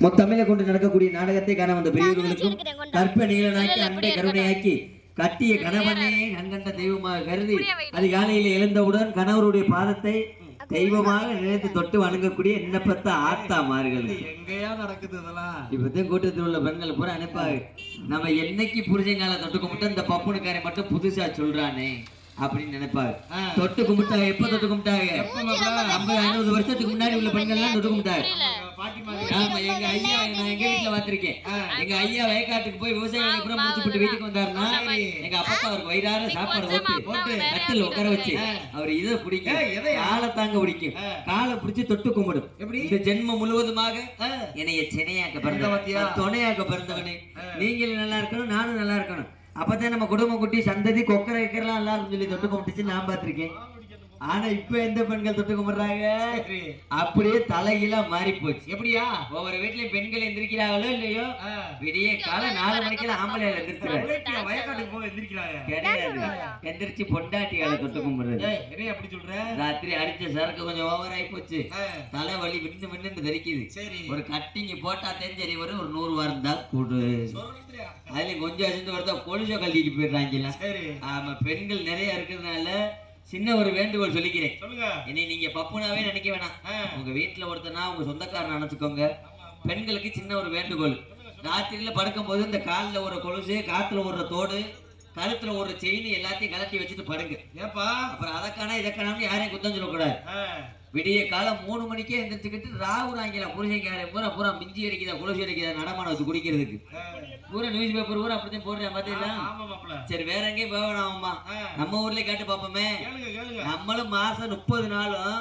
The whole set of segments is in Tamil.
மொத்தமிழ கொண்டு நடக்கக்கூடிய நாடகத்தை காண வந்த பெரியவர்களுக்கும் கற்ப அன்பை கருணையாக்கி கட்டிய கணவனே கண்கண்ட தெய்வமாக கருதி அதிகாலையில் எழுந்தவுடன் கணவருடைய பாதத்தை தெய்வமாக நினைத்து தொட்டு வணங்கக்கூடிய எண்ணப்பத்த ஆத்தாமார்கள். எங்கேயா நடக்குது இதெல்லாம்? இப்பதான் கூட்டத்தில் உள்ள பெண்கள் பூரா அனுப்பாங்க. நம்ம என்னைக்கு புருஷங்கால தொட்டு கும்பிட்டு இந்த பப்புனுக்காரை மட்டும் புதுசா சொல்றானே அப்படின்னு நினைப்பாங்க. ஆ. தொட்டு கும்பிட்டாங்க எப்ப தொட்டு கும்பிட்டாங்க? ஐம்பது ஐநூறு வருஷத்துக்கு முன்னாடி உள்ள பெண்கள் எல்லாம் தொட்டு கும்பிட்டாங்க. ஆமா எங்க ஐயா நான் எங்க வீட்டுல பாத்திருக்கேன் எங்க ஐயா வயக்காட்டுக்கு போய் முடிச்சு போட்டு வீட்டுக்கு வந்தாருன்னா எங்க அப்பா அவருக்கு வயிறார சாப்பாடு போட்டு போட்டு கட்டில் உட்கார வச்சு அவர் இதை பிடிக்கும்? காலை தாங்க பிடிக்கும். காலை பிடிச்சு தொட்டு கும்பிடும். எப்படி? இந்த ஜென்மம் முழுவதுமாக என்னைய சினையாக்க இந்த பிறந்த? துணையாக்க பிறந்தவனே. நீங்களும் நல்லா இருக்கணும் நானும் நல்லா இருக்கணும். அப்பதான் நம்ம குடும்ப குட்டி சந்ததி கொக்கரை வைக்கிறலாம் நல்லா இருக்கும்னு சொல்லி தொட்டு கும்பிட்டுச்சு நான் பார்த்திருக்கேன். ஆனா இப்ப எந்த பெண்கள் தொட்டு கும்பிடுறாங்க. அப்படியே தலைகீழா மாறி போச்சு எப்படியா ஒவ்வொரு வீட்லயும் பெண்கள் எந்திரிக்கிறாங்களோ இல்லையோ. விடிய காலை நாலு மணிக்கெல்லாம் ஆம்பளை எந்திரிச்சிருவாங்க உழைக்கிற வயக்காட்டுக்கு போய் எந்திரிக்கிறாங்க. கிடையாது. எந்திரிச்சு பொண்டாட்டியால தொட்டு கும்பிடுறது. அப்படி சொல்ற? ராத்திரி அடிச்ச சரக்கு கொஞ்சம் ஓவர் ஆகி போச்சு ஆ, தலைவலி விண்ணு விண்ணு தெரிக்குது சரி. ஒரு கட்டிங்க போட்டா தெரிஞ்சரி வரும் ஒரு நூறு வாரம் தான் கூடு? அதுல கொஞ்சம் அசிந்து வரதா? கொலுச கழட்டிட்டு போயிடுறாங்கல்ல. சரி. ஆமா பெண்கள் நிறைய இருக்கிறதுனால சின்ன ஒரு வேண்டுகோள் சொல்லிக்கிறேன். சொல்லுங்க. இனி நீங்க பப்புனாவே நினைக்க வேணாம். உங்க வீட்டுல ஒருத்தனா உங்க சொந்தக்காரன் நினைச்சுக்கோங்க. பெண்களுக்கு சின்ன ஒரு வேண்டுகோள். ராத்திரியில படுக்கும் போது இந்த கால்ல ஒரு கொலுசு காத்துல ஒரு தோடு கழுத்துல ஒரு செயின் எல்லாத்தையும் கலட்டி வச்சுட்டு படுங்க. ஏப்பா? அப்புறம் அதற்கான இதற்கான யாரையும் குத்தம் சொல்லக்கூடாது. விடிய காலம் மூணு மணிக்கே எந்திரிச்சுக்கிட்டு ராகுறாங்களா புருஷங்கார பூரா பூரா மிஞ்சி அடிக்குதா குளிச்சு அடிக்குதா நடமானம் வச்சு குடிக்கிறதுக்கு. பூரா நியூஸ் பேப்பர் பூரா அப்படித்தான் போடுறேன் மாப்பிள சரி வேற எங்கேயும் போக வேணாமா. நம்ம ஊர்லயே கேட்டு கேளுங்க நம்மளும் மாசம் முப்பது நாளும்.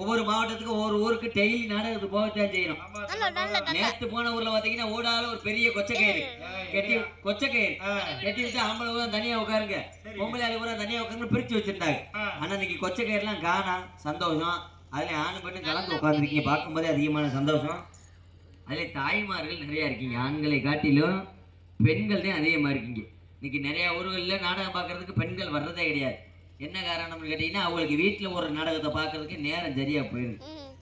ஒவ்வொரு மாவட்டத்துக்கும் ஒவ்வொரு ஊருக்கு டெய்லி நாடகத்துக்கு போகத்தான் செய்யணும். நேத்து போன ஊர்ல பாத்தீங்கன்னா ஓடால ஒரு பெரிய கொச்சக்கயிறு. கட்டி கொச்சக்கயிறு. கட்டி வச்சு ஆம்பளை பூரா தனியா உட்காருங்க. பொம்பளை ஆளு பூரா தனியா உட்காந்து பிரிச்சு வச்சிருந்தாங்க. ஆனா இன்னைக்கு கொச்சக்கயிறுலாம் காணா சந்தோஷம். அதுல ஆணு பெண்ணு கலந்து உட்காந்துருக்கீங்க பார்க்கும்போதே அதிகமான சந்தோஷம். அதுல தாய்மார்கள் நிறைய இருக்கீங்க. ஆண்களை காட்டிலும் பெண்கள் தான் அதிகமா இருக்கீங்க இன்னைக்கு நிறைய ஊர்களில் நாடகம் பார்க்கறதுக்கு பெண்கள் வர்றதே கிடையாது. என்ன காரணம்னு கேட்டீங்கன்னா அவங்களுக்கு வீட்டில் ஒரு நாடகத்தை பார்க்கறதுக்கு நேரம் சரியா போயிடுது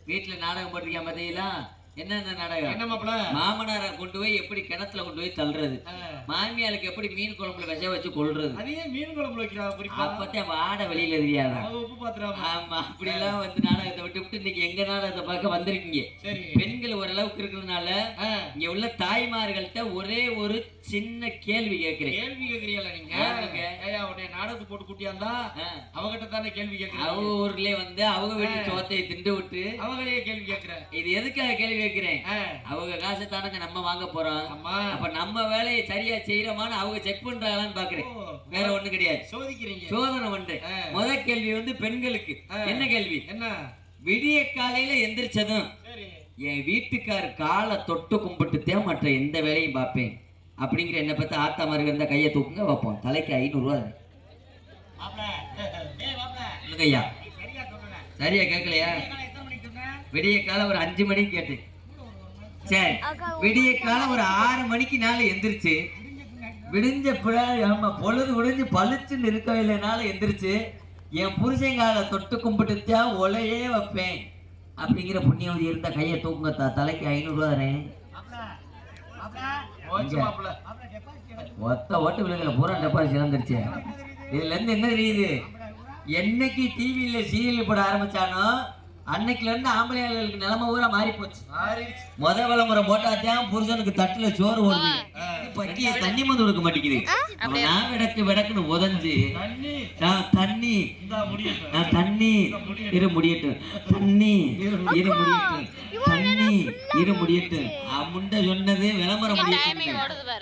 வீட்டில் நாடகம் போட்டிருக்கேன் பார்த்தீங்களா என்னென்ன நாடகம்? என்ன மாப்பிள? மாமனாரை கொண்டு போய் எப்படி கிணத்துல கொண்டு போய் தள்ளுறது? ஆ. மாமியாளுக்கு எப்படி மீன் குழம்புல விஷ வச்சு கொள்றது அது மீன் குழம்புல வைக்கிறா? குறிப்பா? அப்பத்தான் வாட வெளியில தெரியாதா உப்பு பாத்துறாம? ஆமா அப்படிலாம் வந்து நாடகத்தை விட்டு விட்டு இன்னைக்கு எங்க நாடகத்தை பார்க்க வந்திருக்கீங்க. சரி. பெண்கள் ஓரளவுக்கு இருக்கிறதுனால. இங்க உள்ள தாய்மார்கள்ட்ட ஒரே ஒரு சின்ன கேள்வி கேட்கிறேன். கேள்வி கேக்குறீங்களா நீங்க? உடைய நாடகத்துக்கு போட்டு கூட்டியாந்தா. அவகிட்ட தானே கேள்வி கேக்குறீங்க அவங்க ஊர்லயே வந்து அவங்க வீட்டு சோத்தையை திண்டு விட்டு அவங்களே கேள்வி கேக்குற இது எதுக்காக கேள்வி கேட்கிறேன் ஆ. அவங்க காசை தானங்க நம்ம வாங்க போறோம். அப்ப நம்ம வேலையை சரியா செய்யறோமான்னு அவங்க செக் பண்றாங்களான்னு பாக்குறேன் வேற ஒண்ணு கிடையாது. சோதிக்கிறீங்க. சோதனை ஆ. முத கேள்வி வந்து பெண்களுக்கு. என்ன கேள்வி? என்ன? விடிய காலையில எந்திரிச்சதும் என் வீட்டுக்கார் காலை தொட்டு கும்பிட்டுத்தே மற்ற எந்த வேலையும் பார்ப்பேன். அப்படிங்கிற என்ன பத்தி ஆத்தா மாதிரி இருந்தா கையை தூக்குங்க வைப்போம். தலைக்கு ஐநூறு ரூபா மாப்ள ஏய் மாப்ள சொல்லுங்க ஐயா சரியா கேட்கலையா? விடிய காலம் ஒரு அஞ்சு மணிக்கு கேட்டேன். சரி. விடிய காலம் ஒரு ஆறு மணிக்கு நாள் எந்திரிச்சு விடிஞ்ச ஆமா பொழுது விடிஞ்சு பளிச்சுன்னு இருக்க இல்லைனால எந்திரிச்சு என் புருஷங்கால தொட்டு கும்பிட்டுத்தான் ஒலையே வைப்பேன். அப்படிங்கிற புண்ணியவதி இருந்த கையை தூக்குங்க தா தலைக்கு ஐநூறு ரூபா தரேன். ஒத்த ஓட்டு விழுகல பூரா டெபாசிட் இழந்துருச்சு இதுல இருந்து என்ன தெரியுது? என்னைக்கு டிவியில சீரியல் போட ஆரம்பிச்சானோ அன்னைக்குல இருந்து ஆம்பளையாளர்களுக்கு நிலைமை பூரா மாறி போச்சு. முத விளம்பரம் போட்டாத்தான் புருஷனுக்கு தட்டுல சோறு ஓடுது. பட்டிய தண்ணி மந்து கொடுக்க மாட்டேங்குது. நான் விடக்கு விடக்குன்னு உதஞ்சு. தண்ணி. நான் தண்ணி. இரு முடியட்டும். தண்ணி. இரு முடியட்டும். தண்ணி. இரு முடியட்டும். அவன் முண்டை சொன்னது விளம்பரம்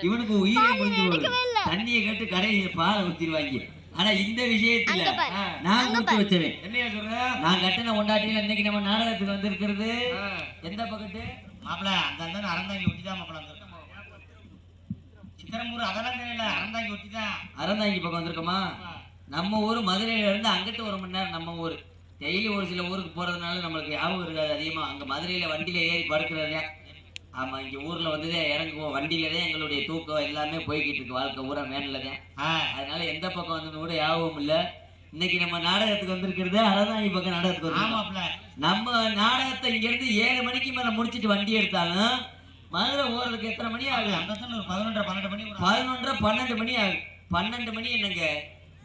இவனுக்கு உயிரை முடிஞ்சு தண்ணியை கேட்டு கடையில் பாலை ஊத்திடுவாங்க. ஆனா இந்த விஷயத்துல நான் கொடுத்து வச்சவன். என்னையா சொல்ற? நான் கட்டின கொண்டாட்டியில இன்னைக்கு நம்ம நாடகத்துக்கு வந்திருக்கிறது. எந்த பக்கத்து? மாப்பிள அந்த அந்த அறந்தாங்கி ஒட்டிதான் மாப்பிள அந்த சித்திரம்பூர் அதெல்லாம் தெரியல அறந்தாங்கி ஒட்டிதான். அறந்தாங்கி பக்கம் வந்திருக்கோமா? நம்ம ஊர் மதுரையில இருந்து அங்கிட்டு ஒரு மணி நேரம் நம்ம ஊர். டெய்லி ஒரு சில ஊருக்கு போறதுனால நம்மளுக்கு ஞாபகம் இருக்காது அதிகமா. அங்க மதுரையில வண்டியில ஏறி படுக்கிறதே ஆமா இங்க ஊர்ல வந்துதே இறங்குவோம். வண்டியில தான் எங்களுடைய தூக்கம் எல்லாமே போய்கிட்டு இருக்கு. வாழ்க்கை ஊரா மேன்ல தான் அதனால எந்த பக்கம் வந்து கூட ஞாபகம் இல்ல. இன்னைக்கு நம்ம நாடகத்துக்கு வந்திருக்கிறது அறந்தாங்கி பக்கம் நாடகத்துக்கு ஆமாப்ல. நம்ம நாடகத்தை இங்க இருந்து ஏழு மணிக்கு மேல முடிச்சிட்டு வண்டி எடுத்தாலும் மதுரை ஓடுறதுக்கு எத்தனை மணி ஆகும் அந்த ஒரு பதினொன்றரை பன்னெண்டு மணி. பதினொன்றரை பன்னெண்டு மணி ஆகும் பன்னெண்டு மணி என்னங்க?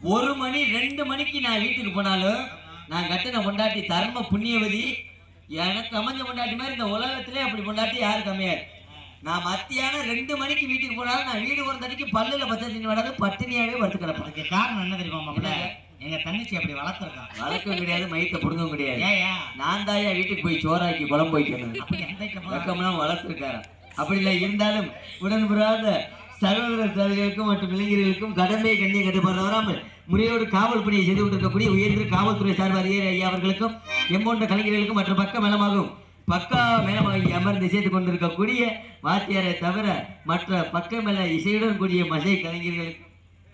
ஒரு மணி ரெண்டு மணிக்கு நான் வீட்டுக்கு போனாலும் நான் கட்டின பொண்டாட்டி தர்ம புண்ணியவதி எனக்கு அமைஞ்ச பொண்டாட்டி மாதிரி இந்த உலகத்திலே அப்படி பொண்டாட்டி யாருக்கு அமையாது நான் மத்தியானம் ரெண்டு மணிக்கு வீட்டுக்கு போனாலும் நான் வீடு ஒரு தடிக்கு பல்லுல பச்சை வராது பட்டினியாவே படுத்து கிடப்பேன். அதுக்கு காரணம் என்ன தெரியுமா மாப்பிள்ள? எங்க தங்கச்சி அப்படி வளர்த்துருக்கான் வளர்க்கவும் கிடையாது மைத்த புடுங்கவும் கிடையாது. நான் தாயா வீட்டுக்கு போய் சோறாக்கி குழம்பு வைக்கணும். அப்படி எந்த வளர்த்துருக்காரு. அப்படி இல்லை இருந்தாலும் உடன்புறாத சகோதர சகோதரிகளுக்கும் மற்றும் இளைஞர்களுக்கும் கடமை கண்ணியம் கட்டுப்படுறவராமல் முறையோடு காவல் பணியை செய்து கொண்டிருக்கக்கூடிய உயர்ந்த காவல்துறை சார்பு அதிகாரி ஐயா அவர்களுக்கும் எம்போன்ற கலைஞர்களுக்கும் மற்றும் பக்க மேலமாகும் பக்கா மேலமாகி அமர்ந்து இசைத்துக் கொண்டிருக்கக்கூடிய வாத்தியாரை தவிர மற்ற பக்க மேல இசையுடன் கூடிய மசை கலைஞர்களுக்கும்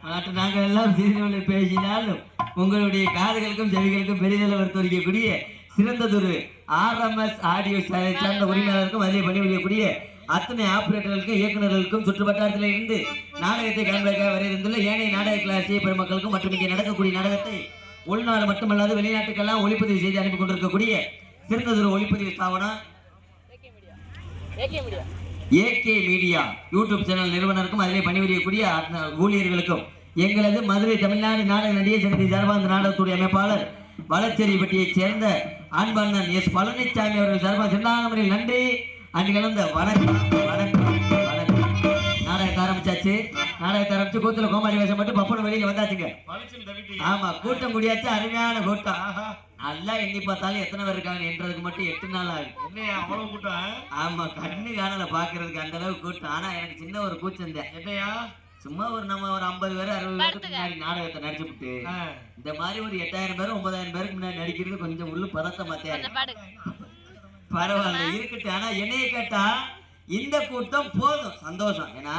மற்ற நாங்கள் எல்லாம் சிறிதளவு பேசினாலும் உங்களுடைய காதுகளுக்கும் செவிகளுக்கும் பெரிதளவு வருத்தரிக்கக்கூடிய சிறந்ததொரு ஆர்எம்எஸ் ஆடியோ சார்ந்த உரிமையாளருக்கும் அதிலே பணிபுரியக்கூடிய அத்தனை ஆபரேட்டர்களுக்கும் இயக்குநர்களுக்கும் சுற்றுவட்டாரத்தில் இருந்து நாடகத்தை காண்பதற்காக வர இருந்துள்ள ஏனைய நாடக கிளாசிய பெருமக்களுக்கும் மற்றும் இங்கே நடக்கக்கூடிய நாடகத்தை உள்நாடு மட்டுமல்லாது வெளிநாட்டுக்கெல்லாம் ஒளிப்பதிவு செய்து அனுப்பி கொண்டிருக்கக்கூடிய சிறந்ததொரு ஒளிப்பதிவு ஸ்தாபனம் ஏகே மீடியா யூடியூப் சேனல் நிறுவனருக்கும் அதிலே பணிபுரியக்கூடிய ஊழியர்களுக்கும் எங்களது மதுரை தமிழ்நாடு நாடக நடிகை சங்கத்தின் சார்பாக இந்த நாடகத்துடைய அமைப்பாளர் வளச்சேரிப்பட்டியைச் சேர்ந்த அன்பண்ணன் எஸ் பழனிசாமி அவர்கள் சார்பாக சிந்தாங்கமரில் நன்றி. அன்று கலந்த வணக்கம் வணக்கம் வணக்கம். நாடகத்தை ஆரம்பிச்சாச்சு. நாடகத்தை ஆரம்பிச்சு கூத்துல கோமாளி வேஷம் மட்டும் பப்பன வெளியில வந்தாச்சுங்க. ஆமா கூட்டம் கூடியாச்சு அருமையான கூட்டம். நல்லா எண்ணி பார்த்தாலும் எத்தனை பேர் இருக்காங்க என்றதுக்கு மட்டும் எட்டு நாள் ஆகும் என்னையா அவ்வளவு கூட்டம்? ஆமா கண்ணு காணல பாக்குறதுக்கு அந்த அளவுக்கு கூட்டம். ஆனா எனக்கு சின்ன ஒரு கூச்சம் தான் என்னையா? சும்மா ஒரு நம்ம ஒரு ஐம்பது பேர் அறுபது பேருக்கு முன்னாடி நாடகத்தை நடிச்சு விட்டு ஆ. இந்த மாதிரி ஒரு எட்டாயிரம் பேர் ஒன்பதாயிரம் பேருக்கு முன்னாடி நடிக்கிறது கொஞ்சம் உள்ளு பதத்த மாத்தியா பரவாயில்ல இருக்கட்டும். ஆனா என்னைய கேட்டா இந்த கூட்டம் போதும். சந்தோஷம். ஏன்னா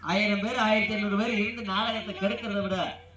ஆயிரம் பேர் ஆயிரத்தி ஐநூறு பேர் இருந்து நாடகத்தை கெடுக்கிறத விட